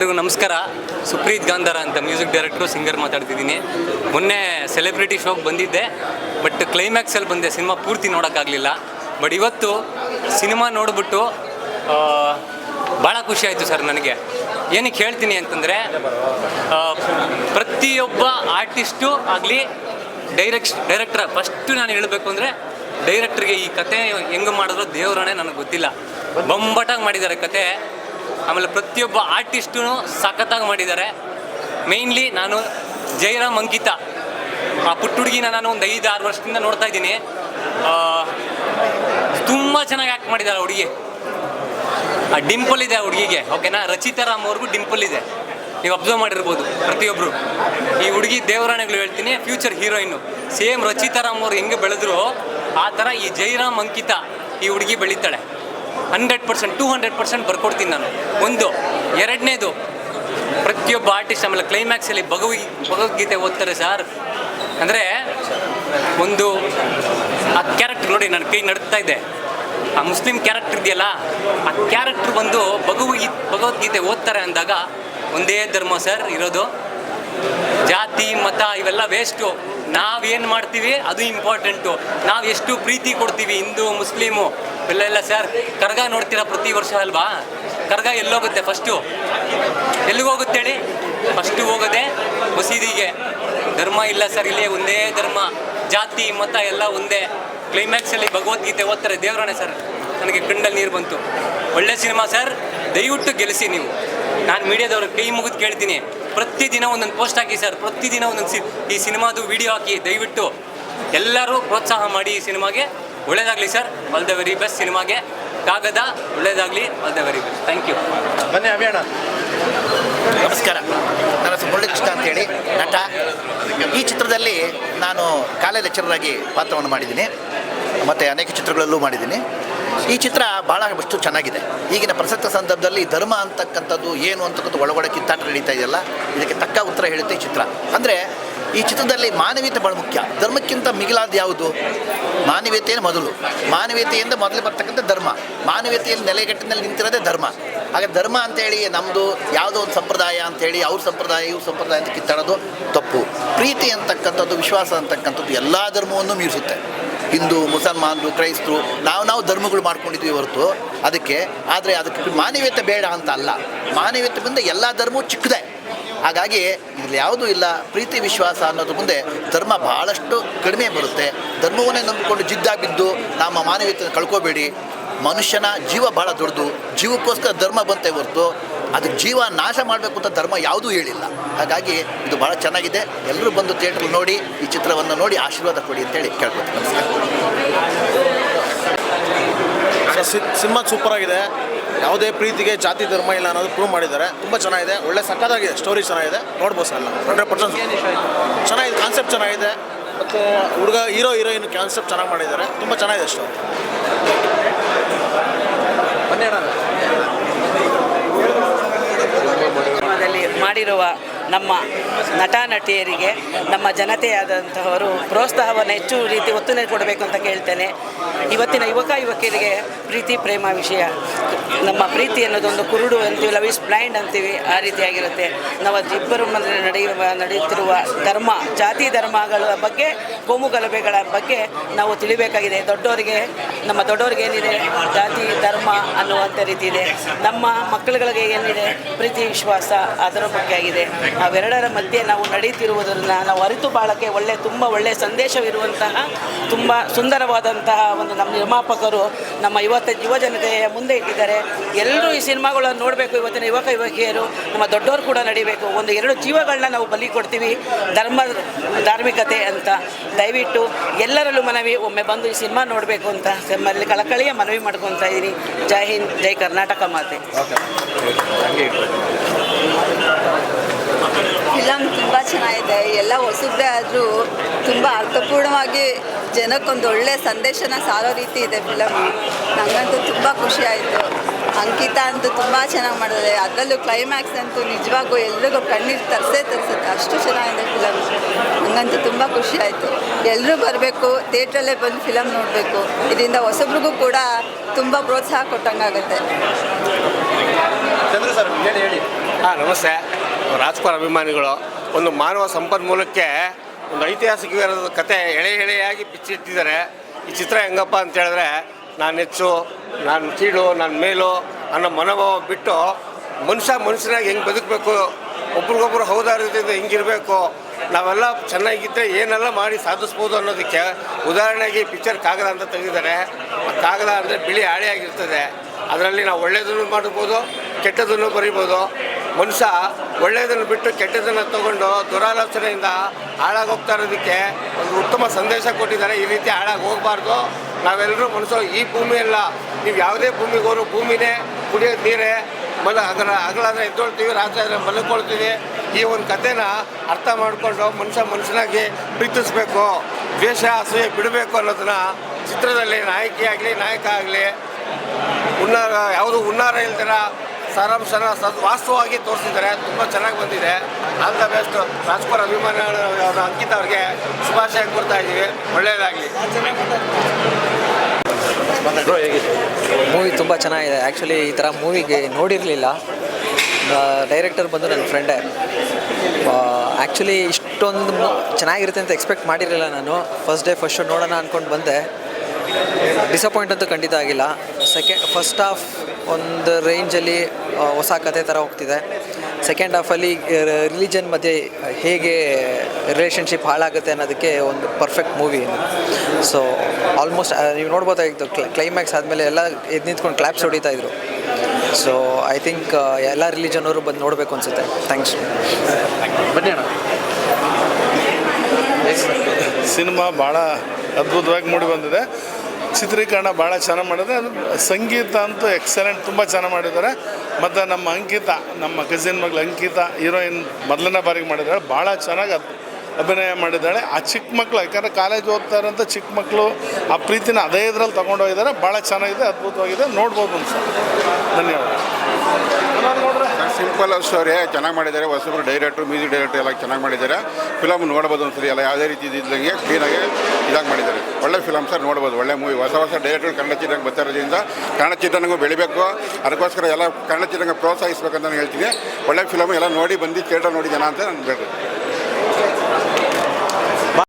ಎಲ್ರಿಗೂ ನಮಸ್ಕಾರ. ಸುಪ್ರೀತ್ ಗಾಂಧಾರ ಅಂತ ಮ್ಯೂಸಿಕ್ ಡೈರೆಕ್ಟ್ರು, ಸಿಂಗರ್ ಮಾತಾಡ್ತಿದ್ದೀನಿ. ಮೊನ್ನೆ ಸೆಲೆಬ್ರಿಟಿ ಶೋಗೆ ಬಂದಿದ್ದೆ, ಬಟ್ ಕ್ಲೈಮ್ಯಾಕ್ಸಲ್ಲಿ ಬಂದೆ, ಸಿನಿಮಾ ಪೂರ್ತಿ ನೋಡೋಕ್ಕಾಗಲಿಲ್ಲ. ಬಟ್ ಇವತ್ತು ಸಿನಿಮಾ ನೋಡಿಬಿಟ್ಟು ಭಾಳ ಖುಷಿ ಆಯಿತು ಸರ್ ನನಗೆ. ಏನಕ್ಕೆ ಹೇಳ್ತೀನಿ ಅಂತಂದರೆ ಪ್ರತಿಯೊಬ್ಬ ಆರ್ಟಿಸ್ಟು ಆಗಲಿ ಡೈರೆಕ್ಟ್ ಡೈರೆಕ್ಟ್ರ ಫಸ್ಟು ನಾನು ಹೇಳಬೇಕು ಅಂದರೆ ಡೈರೆಕ್ಟ್ರಿಗೆ ಈ ಕತೆ ಹೆಂಗೆ ಮಾಡಿದ್ರು ದೇವರನೇ ನನಗೆ ಗೊತ್ತಿಲ್ಲ. ಬೊಂಬಟಾಗಿ ಮಾಡಿದ್ದಾರೆ ಕತೆ. ಆಮೇಲೆ ಪ್ರತಿಯೊಬ್ಬ ಆರ್ಟಿಸ್ಟೂ ಸಖತ್ತಾಗಿ ಮಾಡಿದ್ದಾರೆ. ಮೇಯ್ನ್ಲಿ ನಾನು ಜಯರಾಮ್ ಅಂಕಿತಾ. ಆ ಪುಟ್ಟ ಹುಡುಗಿನ ನಾನು ಒಂದು ಐದು ಆರು ವರ್ಷದಿಂದ ನೋಡ್ತಾ ಇದ್ದೀನಿ. ತುಂಬ ಚೆನ್ನಾಗಿ ಆ್ಯಕ್ಟ್ ಮಾಡಿದ್ದಾರೆ ಹುಡುಗಿ. ಆ ಡಿಂಪಲ್ ಇದೆ ಆ ಹುಡುಗಿಗೆ ಓಕೆನಾ ರಚಿತಾ ರಾಮ್ ಅವ್ರಿಗೂ ಡಿಂಪಲ್ ಇದೆ. ನೀವು ಅಬ್ಸರ್ವ್ ಮಾಡಿರ್ಬೋದು ಪ್ರತಿಯೊಬ್ಬರು ಈ ಹುಡುಗಿ ದೇವರಾಣೆಗಳು ಹೇಳ್ತೀನಿ future heroine same Rachita Ram ಅವ್ರು ಹೆಂಗೆ ಬೆಳೆದ್ರು, ಆ ಥರ ಈ ಜೈರಾಮ್ ಅಂಕಿತಾ ಈ ಹುಡುಗಿ ಬೆಳೀತಾಳೆ. Hundred percent, two hundred percent ಬರ್ಕೊಡ್ತೀನಿ ನಾನು. ಒಂದು. ಎರಡನೇದು, ಪ್ರತಿಯೊಬ್ಬ ಆರ್ಟಿಸ್ಟ್ ಆಮೇಲೆ ಕ್ಲೈಮ್ಯಾಕ್ಸಲ್ಲಿ ಭಗವಿ ಭಗವದ್ಗೀತೆ ಓದ್ತಾರೆ ಸರ್ ಅಂದರೆ ಒಂದು, ಆ ಕ್ಯಾರೆಕ್ಟರ್ ನೋಡಿ ನನ್ನ ಕೈ ನಡುತ್ತಾ ಇದೆ. ಆ ಮುಸ್ಲಿಂ ಕ್ಯಾರೆಕ್ಟರ್ ಇದೆಯಲ್ಲ, ಆ ಕ್ಯಾರೆಕ್ಟರ್ ಬಂದು ಭಗವದ್ಗೀ ಭಗವದ್ಗೀತೆ ಓದ್ತಾರೆ ಅಂದಾಗ ಒಂದೇ ಧರ್ಮ ಸರ್ ಇರೋದು. ಜಾತಿ, ಮತ ಇವೆಲ್ಲ ವೇಸ್ಟು ನಾವೇನು ಮಾಡ್ತೀವಿ? ಅದು ಇಂಪಾರ್ಟೆಂಟು ನಾವು ಎಷ್ಟು ಪ್ರೀತಿ ಕೊಡ್ತೀವಿ ಹಿಂದೂ, ಮುಸ್ಲಿಮು? ಇಲ್ಲ ಇಲ್ಲ ಸರ್. ಕರ್ಗ ನೋಡ್ತೀರಾ ಪ್ರತಿ ವರ್ಷ ಅಲ್ವಾ? ಕರ್ಗ ಎಲ್ಲೋಗುತ್ತೆ ಫಸ್ಟು ಎಲ್ಲಿಗೆ ಹೋಗುತ್ತೆ ಹೇಳಿ? ಫಸ್ಟು ಹೋಗೋದೆ ಮಸೀದಿಗೆ. ಧರ್ಮ ಇಲ್ಲ ಸರ್, ಇಲ್ಲಿ ಒಂದೇ ಧರ್ಮ. ಜಾತಿ, ಮತ ಎಲ್ಲ ಒಂದೇ. ಕ್ಲೈಮ್ಯಾಕ್ಸಲ್ಲಿ ಭಗವದ್ಗೀತೆ ಓದ್ತಾರೆ ದೇವರಣೆ ಸರ್. ನನಗೆ ಕಣ್ಣಲ್ಲಿ ನೀರು ಬಂತು. ಒಳ್ಳೆ ಸಿನಿಮಾ ಸರ್. ದಯವಿಟ್ಟು ಗೆಲ್ಲಿಸಿ ನೀವು. ನಾನು ಮೀಡಿಯಾದವ್ರ ಕೈ ಮುಗಿದು ಕೇಳ್ತೀನಿ. ಪ್ರತಿದಿನ ಒಂದೊಂದು ಪೋಸ್ಟ್ ಹಾಕಿ ಸರ್. ಪ್ರತಿದಿನ ಒಂದೊಂದು ಸಿ ಈ ಸಿನಿಮಾದು ವಿಡಿಯೋ ಹಾಕಿ ದಯವಿಟ್ಟು ಎಲ್ಲರೂ ಪ್ರೋತ್ಸಾಹ ಮಾಡಿ ಈ ಸಿನಿಮಾಗೆ. ಒಳ್ಳೇದಾಗಲಿ sir. All the very best ಸಿನಿಮಾಗೆ. ಕಾಗದ ಒಳ್ಳೇದಾಗಲಿ all the very best thank you ಬನ್ನಿ ಅಭಿಯಾಣ ನಮಸ್ಕಾರ. ನನ್ನ ಹೆಸರು ಮುರಳೀಕೃಷ್ಣ ಅಂತೇಳಿ. ನಟ. ಈ ಚಿತ್ರದಲ್ಲಿ ನಾನು ಕಾಲೇಜ್ ಲೆಕ್ಚರರ್ ಆಗಿ ಪಾತ್ರವನ್ನು ಮಾಡಿದ್ದೀನಿ. ಮತ್ತು ಅನೇಕ ಚಿತ್ರಗಳಲ್ಲೂ ಮಾಡಿದ್ದೀನಿ. ಈ ಚಿತ್ರ ಭಾಳ ಅಷ್ಟು ಚೆನ್ನಾಗಿದೆ. ಈಗಿನ ಪ್ರಸಕ್ತ ಸಂದರ್ಭದಲ್ಲಿ ಧರ್ಮ ಅಂತಕ್ಕಂಥದ್ದು ಏನು ಅಂತಕ್ಕಂಥ ಒಳಗೊಳಗೆ ಕಿತ್ತಾಟ ನಡೀತಾ ಇದೆಯಲ್ಲ ಇದಕ್ಕೆ ತಕ್ಕ ಉತ್ತರ ಹೇಳುತ್ತೆ ಈ ಚಿತ್ರ. ಅಂದರೆ ಈ ಚಿತ್ರದಲ್ಲಿ ಮಾನವೀಯತೆ ಬಹಳ ಮುಖ್ಯ. ಧರ್ಮಕ್ಕಿಂತ ಮಿಗಿಲಾದ ಯಾವುದು? ಮಾನವೀಯತೆಯೇ ಮೊದಲು. ಮಾನವೀಯತೆಯಿಂದ ಮೊದಲು ಬರ್ತಕ್ಕಂಥ ಧರ್ಮ. ಮಾನವೀಯತೆಯಲ್ಲಿ ನೆಲೆಗಟ್ಟಿನಲ್ಲಿ ನಿಂತಿರೋದೇ ಧರ್ಮ. ಹಾಗೆ ಧರ್ಮ ಅಂತೇಳಿ ನಮ್ಮದು ಯಾವುದೋ ಒಂದು ಸಂಪ್ರದಾಯ ಅಂತೇಳಿ ಅವ್ರ ಸಂಪ್ರದಾಯ, ಇವ್ರ ಸಂಪ್ರದಾಯ ಅಂತ ಕಿತ್ತಾಡೋದು ತಪ್ಪು. ಪ್ರೀತಿ ಅಂತಕ್ಕಂಥದ್ದು, ವಿಶ್ವಾಸ ಅಂತಕ್ಕಂಥದ್ದು ಎಲ್ಲ ಧರ್ಮವನ್ನು ಮೀರಿಸುತ್ತೆ. ಹಿಂದೂ, ಮುಸಲ್ಮಾನರು, ಕ್ರೈಸ್ತರು, ನಾವು ನಾವು ಧರ್ಮಗಳು ಮಾಡ್ಕೊಂಡಿದ್ವಿ ಹೊರತು. ಅದಕ್ಕೆ, ಆದರೆ ಅದಕ್ಕೆ ಮಾನವೀಯತೆ ಬೇಡ ಅಂತ ಅಲ್ಲ. ಮಾನವೀಯತೆ ಬಂದ ಎಲ್ಲ ಧರ್ಮವೂ ಚಿಕ್ಕದೆ. ಹಾಗಾಗಿ ಇಲ್ಲಿ ಯಾವುದೂ ಇಲ್ಲ. ಪ್ರೀತಿ, ವಿಶ್ವಾಸ ಅನ್ನೋದು ಮುಂದೆ ಧರ್ಮ ಬಹಳಷ್ಟು ಕಡಿಮೆ ಬರುತ್ತೆ. ಧರ್ಮವನ್ನೇ ನಂಬಿಕೊಂಡು ಜಿದ್ದಾಗಿ ಬಿದ್ದು ನಮ್ಮ ಮಾನವೀಯತೆ ಕಳ್ಕೋಬೇಡಿ. ಮನುಷ್ಯನ ಜೀವ ಬಹಳ ದೊಡ್ಡದು. ಜೀವಕ್ಕೋಸ್ಕರ ಧರ್ಮ ಬಂತೆ ಹೊರತು ಅದಕ್ಕೆ ಜೀವ ನಾಶ ಮಾಡಬೇಕು ಅಂತ ಧರ್ಮ ಯಾವುದೂ ಹೇಳಿಲ್ಲ. ಹಾಗಾಗಿ ಇದು ಭಾಳ ಚೆನ್ನಾಗಿದೆ. ಎಲ್ಲರೂ ಬಂದು ಥಿಯೇಟ್ರ್ ನೋಡಿ ಈ ಚಿತ್ರವನ್ನು ನೋಡಿ ಆಶೀರ್ವಾದ ಕೊಡಿ ಅಂತೇಳಿ ಕೇಳ್ಕೊತೀನಿ ನಮಸ್ಕಾರ. ಸಿನಿಮಾ ಸೂಪರ್ ಆಗಿದೆ. ಯಾವುದೇ ಪ್ರೀತಿಗೆ ಜಾತಿ ಧರ್ಮ ಇಲ್ಲ ಅನ್ನೋದು ಪ್ರೂವ್ ಮಾಡಿದ್ದಾರೆ. ತುಂಬ ಚೆನ್ನಾಗಿದೆ. ಒಳ್ಳೆ ಸಕ್ಕತ್ತಾಗಿದೆ ಸ್ಟೋರಿ ಚೆನ್ನಾಗಿದೆ. ನೋಡ್ಬೋದು ಸರ್ ಎಲ್ಲ. ಹಂಡ್ರೆಡ್ ಪರ್ಸೆಂಟ್ ಚೆನ್ನಾಗಿದೆ. ಕಾನ್ಸೆಪ್ಟ್ ಚೆನ್ನಾಗಿದೆ. ಮತ್ತು ಹುಡುಗ ಹೀರೋ ಹೀರೋಯಿನ್ ಕಾನ್ಸೆಪ್ಟ್ ಚೆನ್ನಾಗಿ ಮಾಡಿದ್ದಾರೆ. ತುಂಬ ಚೆನ್ನಾಗಿದೆ ಅಷ್ಟು ಮಾಡಿರುವ ನಮ್ಮ ನಟ ನಟಿಯರಿಗೆ ನಮ್ಮ ಜನತೆಯಾದಂತಹವರು ಪ್ರೋತ್ಸಾಹವನ್ನು ಹೆಚ್ಚು ರೀತಿ ಒತ್ತು ಕೊಡಬೇಕು ಅಂತ ಕೇಳ್ತೇನೆ. ಇವತ್ತಿನ ಯುವಕ ಯುವಕಿಯರಿಗೆ ಪ್ರೀತಿ, ಪ್ರೇಮ ವಿಷಯ. ನಮ್ಮ ಪ್ರೀತಿ ಅನ್ನೋದೊಂದು ಕುರುಡು ಅಂತೀವಿ, ಲವ್ ಇಸ್ ಬ್ಲೈಂಡ್ ಅಂತೀವಿ, ಆ ರೀತಿಯಾಗಿರುತ್ತೆ ನಾವು ಇಬ್ಬರು ನಡೆಯುವ, ನಡೆಯುತ್ತಿರುವ ಧರ್ಮ, ಜಾತಿ ಧರ್ಮಗಳ ಬಗ್ಗೆ ಕೋಮು ಗಲಭೆಗಳ ಬಗ್ಗೆ ನಾವು ತಿಳಿಬೇಕಾಗಿದೆ. ದೊಡ್ಡವರಿಗೆ ನಮ್ಮ ದೊಡ್ಡವರಿಗೆ ಏನಿದೆ? ಜಾತಿ, ಧರ್ಮ ಅನ್ನುವಂಥ ರೀತಿ ಇದೆ. ನಮ್ಮ ಮಕ್ಕಳುಗಳಿಗೆ ಏನಿದೆ? ಪ್ರೀತಿ, ವಿಶ್ವಾಸ ಅದರ ಬಗ್ಗೆ ಆಗಿದೆ. ಅವೆರಡರ ಮಧ್ಯೆ ನಾವು ನಡೀತಿರುವುದನ್ನು ನಾವು ಅರಿತು ಬಾಳಕ್ಕೆ ಒಳ್ಳೆ, ತುಂಬ ಒಳ್ಳೆಯ ಸಂದೇಶವಿರುವಂತಹ, ತುಂಬ ಸುಂದರವಾದಂತಹ ಒಂದು ನಮ್ಮ ನಿರ್ಮಾಪಕರು, ನಮ್ಮ ಇವತ್ತ ಯುವ ಜನತೆಯ ಮುಂದೆ ಇಟ್ಟಿದ್ದಾರೆ. ಎಲ್ಲರೂ ಈ ಸಿನಿಮಾಗಳನ್ನು ನೋಡಬೇಕು. ಇವತ್ತಿನ ಯುವಕ, ಯುವಕಿಯರು, ನಮ್ಮ ದೊಡ್ಡವರು ಕೂಡ ನಡಿಬೇಕು. ಒಂದು ಎರಡು ಜೀವಗಳನ್ನ ನಾವು ಬಲಿ ಕೊಡ್ತೀವಿ. ಧರ್ಮ, ಧಾರ್ಮಿಕತೆ ಅಂತ. ದಯವಿಟ್ಟು ಎಲ್ಲರಲ್ಲೂ ಮನವಿ ಒಮ್ಮೆ ಬಂದು ಈ ಸಿನಿಮಾ ನೋಡಬೇಕು ಅಂತ ನಮ್ಮಲ್ಲಿ ಕಳಕಳಿಯ ಮನವಿ ಮಾಡ್ಕೊತಾ ಇದ್ದೀನಿ ಜೈ ಹಿಂದ್ ಜೈ ಕರ್ನಾಟಕ ಮಾತೆ. ಫಿಲಮ್ ತುಂಬ ಚೆನ್ನಾಗಿದೆ. ಎಲ್ಲ ಹೊಸದ್ದೇ ಆದರೂ ತುಂಬ ಅರ್ಥಪೂರ್ಣವಾಗಿ ಜನಕ್ಕೊಂದು ಒಳ್ಳೆ ಸಂದೇಶನ ಸಾರೋ ರೀತಿ ಇದೆ ಫಿಲಮ್ ನನಗಂತೂ ತುಂಬ ಖುಷಿ ಆಯಿತು. ಅಂಕಿತಾ ಅಂತೂ ತುಂಬ ಚೆನ್ನಾಗಿ ಮಾಡಿದ್ದಾರೆ. ಅದರಲ್ಲೂ ಕ್ಲೈಮ್ಯಾಕ್ಸ್ ಅಂತೂ ನಿಜವಾಗೂ ಎಲ್ರಿಗೂ ಕಣ್ಣೀರು ತರಿಸೇ ತರಿಸುತ್ತೆ. ಅಷ್ಟು ಚೆನ್ನಾಗಿದೆ ಫಿಲಮ್ ನನಗಂತೂ ತುಂಬ ಖುಷಿ ಆಯಿತು. ಎಲ್ಲರೂ ಬರಬೇಕು ಥಿಯೇಟ್ರಲ್ಲೇ ಬಂದು ಫಿಲಮ್ ನೋಡಬೇಕು. ಇದರಿಂದ ಹೊಸಬ್ರಿಗೂ ಕೂಡ ತುಂಬ ಪ್ರೋತ್ಸಾಹ ಕೊಟ್ಟಂಗಾಗುತ್ತೆ. ಚಂದ್ರ ಸರ್ ಹೇಳಿ ಹೇಳಿ? ಹಾಂ ನಮಸ್ತೆ. ರಾಜ್ಕುಮಾರ್ ಅಭಿಮಾನಿಗಳು ಒಂದು ಮಾನವ ಸಂಪನ್ಮೂಲಕ್ಕೆ ಒಂದು ಐತಿಹಾಸಿಕ ಕತೆ ಎಳೆ ಎಳೆಯಾಗಿ ಬಿಚ್ಚಿಟ್ಟಿದ್ದಾರೆ ಈ ಚಿತ್ರ ಹೆಂಗಪ್ಪ ಅಂತ ಹೇಳಿದ್ರೆ ನಾನು ಹೆಚ್ಚು, ನಾನು ಕೀಳು, ನಾನು ಮೇಲು ಅನ್ನೋ ಮನೋಭಾವ ಬಿಟ್ಟು ಮನುಷ್ಯ ಮನುಷ್ಯನಾಗಿ ಹೆಂಗೆ ಬದುಕಬೇಕು? ಒಬ್ರಿಗೊಬ್ರು ಹೌದಾರದಿಂದ ಹಿಂಗಿರಬೇಕು ನಾವೆಲ್ಲ ಚೆನ್ನಾಗಿದ್ದರೆ ಏನೆಲ್ಲ ಮಾಡಿ ಸಾಧಿಸ್ಬೋದು ಅನ್ನೋದಕ್ಕೆ ಉದಾಹರಣೆಗೆ ಪಿಕ್ಚರ್ ಕಾಗದ ಅಂತ ತೆಗೆದಿದ್ದಾರೆ. ಆ ಕಾಗದ ಅಂದರೆ ಬಿಳಿ ಹಾಳೆಯಾಗಿರ್ತದೆ ಅದರಲ್ಲಿ ನಾವು ಒಳ್ಳೆಯದನ್ನು ಮಾಡ್ಬೋದು ಕೆಟ್ಟದನ್ನು ಬರಿಬೋದು. ಮನುಷ್ಯ ಒಳ್ಳೆಯದನ್ನು ಬಿಟ್ಟು ಕೆಟ್ಟದನ್ನು ತಗೊಂಡು ದುರಾಲೋಚನೆಯಿಂದ ಹಾಳಾಗೋಗ್ತಾ ಇರೋದಕ್ಕೆ ಒಂದು ಉತ್ತಮ ಸಂದೇಶ ಕೊಟ್ಟಿದ್ದಾರೆ. ಈ ರೀತಿ ಹಾಳಾಗಿ ಹೋಗಬಾರ್ದು. ನಾವೆಲ್ಲರೂ ಮನುಷ್ಯರು ಈ ಭೂಮಿ ಅಲ್ಲ. ನೀವು ಯಾವುದೇ ಭೂಮಿಗೆ ಹೋದ್ರು ಭೂಮಿನೇ, ಕುಡಿಯೋದು ನೀರೇ, ಮಲ ಅದರ ಅಗಲಾದ್ರೆ ಎದ್ದೊಳ್ತೀವಿ, ರಾತ್ರಿ ಆದರೆ ಮಲ್ಕೊಳ್ತೀವಿ. ಈ ಒಂದು ಕಥೆನ ಅರ್ಥ ಮಾಡಿಕೊಂಡು ಮನುಷ್ಯ ಮನುಷ್ಯನಾಗಿ ಪ್ರೀತಿಸ್ಬೇಕು. ದ್ವೇಷ, ಅಸೂಯೆ ಬಿಡಬೇಕು ಅನ್ನೋದನ್ನ ಚಿತ್ರದಲ್ಲಿ ನಾಯಕಿ ಆಗಲಿ, ನಾಯಕ ಆಗಲಿ, ಹುನ್ನಾರ, ಯಾವುದು ಹುನ್ನಾರ ಇಲ್ದಿರ ಸಾರಾಂಶನ ಸದ್ ವಾಸ್ತವವಾಗಿ ತೋರಿಸಿದ್ದಾರೆ. ತುಂಬ ಚೆನ್ನಾಗಿ ಬಂದಿದೆ. All the best. ರಾಜ್ಕುಮಾರ್ ಅಭಿಮಾನಿಗಳ ಅಂಕಿತ ಅವ್ರಿಗೆ ಶುಭಾಶಯ ಕೊಡ್ತಾ ಇದ್ದೀವಿ. ಒಳ್ಳೆಯದಾಗಲಿ ಮೂವಿ ತುಂಬ ಚೆನ್ನಾಗಿದೆ. ಆ್ಯಕ್ಚುಲಿ ಈ ಥರ ಮೂವಿಗೆ ನೋಡಿರಲಿಲ್ಲ. ಡೈರೆಕ್ಟರ್ ಬಂದು ನನ್ನ ಫ್ರೆಂಡೇ ಆ್ಯಕ್ಚುಲಿ ಇಷ್ಟೊಂದು ಚೆನ್ನಾಗಿರುತ್ತೆ ಅಂತ ಎಕ್ಸ್ಪೆಕ್ಟ್ ಮಾಡಿರಲಿಲ್ಲ ನಾನು. ಫಸ್ಟ್ ಡೇ ಫಸ್ಟ್ ಶೋ ನೋಡೋಣ ಅಂದ್ಕೊಂಡು ಬಂದೆ. ಡಿಸಪಾಯಿಂಟ್ ಅಂತೂ ಖಂಡಿತ ಆಗಿಲ್ಲ. ಸೆಕೆಂಡ್ ಫಸ್ಟ್ ಹಾಫ್ ಒಂದು ರೇಂಜಲ್ಲಿ ಹೊಸ ಕತೆ ಥರ ಹೋಗ್ತಿದೆ. ಸೆಕೆಂಡ್ ಹಾಫಲ್ಲಿ ರಿಲಿಜನ್ ಮಧ್ಯೆ ಹೇಗೆ ರಿಲೇಷನ್ಶಿಪ್ ಹಾಳಾಗುತ್ತೆ ಅನ್ನೋದಕ್ಕೆ ಒಂದು ಪರ್ಫೆಕ್ಟ್ ಮೂವಿ ಸೊ ಆಲ್ಮೋಸ್ಟ್ ನೀವು ನೋಡ್ಬೋದಾಗಿತ್ತು ಕ್ಲೈಮ್ಯಾಕ್ಸ್ ಆದಮೇಲೆ ಎಲ್ಲ ಎದ್ದು ನಿಂತ್ಕೊಂಡು ಕ್ಲಾಪ್ಸ್ ಹೊಡಿತಾ ಇದ್ರು. ಸೊ ಐ ಥಿಂಕ್ ಎಲ್ಲ ರಿಲಿಜನ್ ಅವರು ಬಂದು ನೋಡಬೇಕು ಅನಿಸುತ್ತೆ. ಥ್ಯಾಂಕ್ಸ್ ಸಿನಿಮಾ ಭಾಳ ಅದ್ಭುತವಾಗಿ ಮೂಡಿ ಬಂದಿದೆ. ಚಿತ್ರೀಕರಣ ಭಾಳ ಚೆನ್ನಾಗಿ ಮಾಡಿದೆ ಅದು ಸಂಗೀತ ಅಂತೂ ಎಕ್ಸಲೆಂಟ್ ತುಂಬ ಚೆನ್ನಾಗಿ ಮಾಡಿದ್ದಾರೆ. ಮತ್ತು ನಮ್ಮ ಅಂಕಿತ, ನಮ್ಮ ಕಸಿನ್ ಮಗಳು ಅಂಕಿತ ಹೀರೋಯಿನ್ ಮೊದಲನೇ ಬಾರಿಗೆ ಮಾಡಿದ್ದಾರೆ. ಭಾಳ ಚೆನ್ನಾಗಿ ಅದ್- ಅಭಿನಯ ಮಾಡಿದ್ದಾಳೆ. ಆ ಚಿಕ್ಕ ಮಕ್ಕಳು ಯಾಕಂದರೆ ಕಾಲೇಜ್ ಓದ್ತಾ ಇರೋಂಥ ಚಿಕ್ಕ ಮಕ್ಕಳು ಆ ಪ್ರೀತಿನ ಅದೇ ಇದರಲ್ಲಿ ತೊಗೊಂಡೋಗಿದ್ದಾರೆ ಭಾಳ ಚೆನ್ನಾಗಿದೆ, ಅದ್ಭುತವಾಗಿದೆ. ನೋಡ್ಬೋದು ಅನ್ಸುತ್ತೆ ಧನ್ಯವಾದ. ಸಿಂಪಲ್ ಸ್ಟೋರಿ ಚೆನ್ನಾಗಿ ಮಾಡಿದ್ದಾರೆ. ಹೊಸಬ್ರು ಡೈರೆಕ್ಟ್ರು ಮ್ಯೂಸಿಕ್ ಡೈರೆಕ್ಟರ್ ಎಲ್ಲ ಚೆನ್ನಾಗಿ ಮಾಡಿದ್ದಾರೆ. ಫಿಲಮ್ ನೋಡ್ಬೋದು ಒಂದ್ಸರಿ. ಎಲ್ಲ ಯಾವುದೇ ರೀತಿ ಇದ್ದಂಗೆ ಕ್ಲೀನಾಗಿ ಇದಾಗಿ ಮಾಡಿದ್ದಾರೆ. ಒಳ್ಳೆ ಫಿಲಮ್ ಸರ್, ನೋಡ್ಬೋದು. ಒಳ್ಳೆ ಮೂವಿ ಹೊಸ ಹೊಸ ಡೈರೆಕ್ಟ್ರು ಕನ್ನಡ ಚಿತ್ರರಂಗ ಬರ್ತಾ ಇರೋದ್ರಿಂದ ಕನ್ನಡ ಚಿತ್ರರಂಗ ಬೆಳಿಬೇಕು. ಅದಕ್ಕೋಸ್ಕರ ಎಲ್ಲ ಕನ್ನಡ ಚಿತ್ರರಂಗ ಪ್ರೋತ್ಸಾಹಿಸ್ಬೇಕಂತ ನಾನು ಹೇಳ್ತೀನಿ. ಒಳ್ಳೆ ಫಿಲಮ್ ಎಲ್ಲ ನೋಡಿ, ಬಂದು ಥಿಯೇಟರ್ ನೋಡಿ ಅಂತ ನಾನು ಹೇಳ್ತೀನಿ.